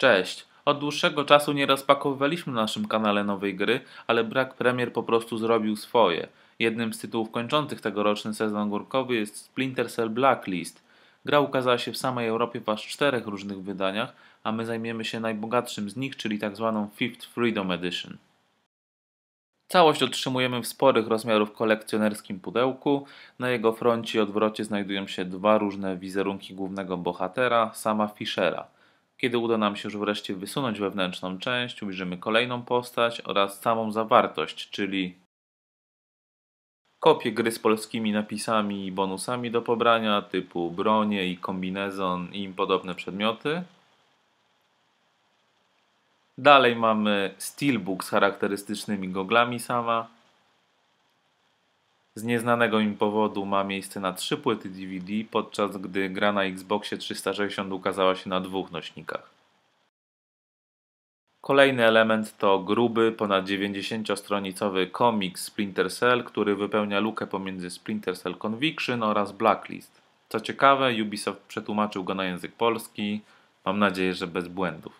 Cześć. Od dłuższego czasu nie rozpakowywaliśmy na naszym kanale nowej gry, ale brak premier po prostu zrobił swoje. Jednym z tytułów kończących tegoroczny sezon górkowy jest Splinter Cell Blacklist. Gra ukazała się w samej Europie w aż czterech różnych wydaniach, a my zajmiemy się najbogatszym z nich, czyli tak zwaną Fifth Freedom Edition. Całość otrzymujemy w sporych rozmiarów kolekcjonerskim pudełku. Na jego froncie i odwrocie znajdują się dwa różne wizerunki głównego bohatera, sama Fischera. Kiedy uda nam się już wreszcie wysunąć wewnętrzną część, ujrzymy kolejną postać oraz samą zawartość, czyli kopie gry z polskimi napisami i bonusami do pobrania, typu bronie i kombinezon i im podobne przedmioty. Dalej mamy steelbook z charakterystycznymi goglami sama. Z nieznanego im powodu ma miejsce na trzy płyty DVD, podczas gdy gra na Xboxie 360 ukazała się na dwóch nośnikach. Kolejny element to gruby, ponad 90-stronicowy komiks Splinter Cell, który wypełnia lukę pomiędzy Splinter Cell Conviction oraz Blacklist. Co ciekawe, Ubisoft przetłumaczył go na język polski, mam nadzieję, że bez błędów.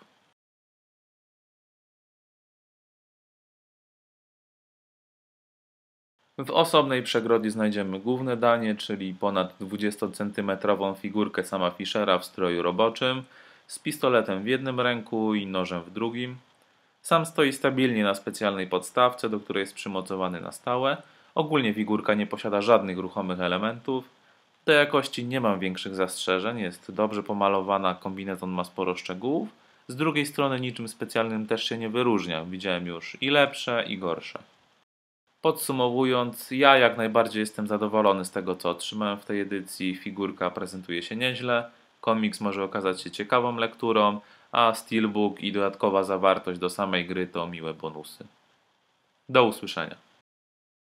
W osobnej przegrodzie znajdziemy główne danie, czyli ponad 20-centymetrową figurkę sama Fischera w stroju roboczym, z pistoletem w jednym ręku i nożem w drugim. Sam stoi stabilnie na specjalnej podstawce, do której jest przymocowany na stałe. Ogólnie figurka nie posiada żadnych ruchomych elementów. Do jakości nie mam większych zastrzeżeń, jest dobrze pomalowana, kombinezon ma sporo szczegółów. Z drugiej strony niczym specjalnym też się nie wyróżnia, widziałem już i lepsze i gorsze. Podsumowując, ja jak najbardziej jestem zadowolony z tego, co otrzymałem w tej edycji. Figurka prezentuje się nieźle, komiks może okazać się ciekawą lekturą, a Steelbook i dodatkowa zawartość do samej gry to miłe bonusy. Do usłyszenia.